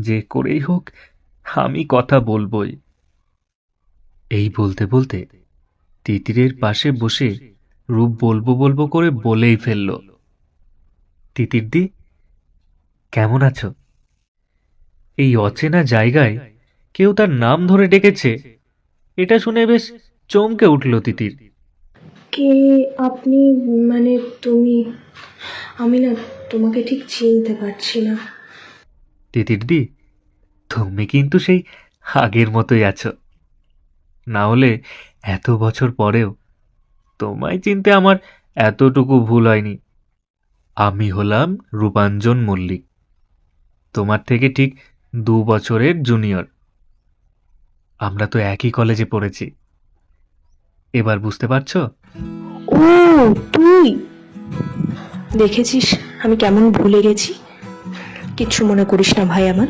যে করেই হোক, আমি কথা বলবই। এই বলতে বলতে তিতিরের পাশে বসে রূপ বলব বলব করে বলেই ফেলল। তিতির দি, কেমন আছো? এই অচেনা জায়গায় কেউ তার নাম ধরে ডেকেছে। এটা শুনে বেশ চমকে উঠল তিতির। কে আপনি? মানে তুমি? আমি না তোমাকে ঠিক চিনতে পারছি না। তিতির দি তুমি কিন্তু সেই আগের মতোই আছো। না হলে এত বছর পরেও তোমায় চিনতে আমার এতটুকু ভুল হয়নি। আমি হলাম রূপাঞ্জন মল্লিক, তোমার থেকে ঠিক দু বছরের জুনিয়র। আমরা তো একই কলেজে পড়েছি। এবার বুঝতে পারছ? ও, তুই? দেখেছিস আমি কেমন ভুলে গেছি? কিচ্ছু মনে করিস না ভাই আমার।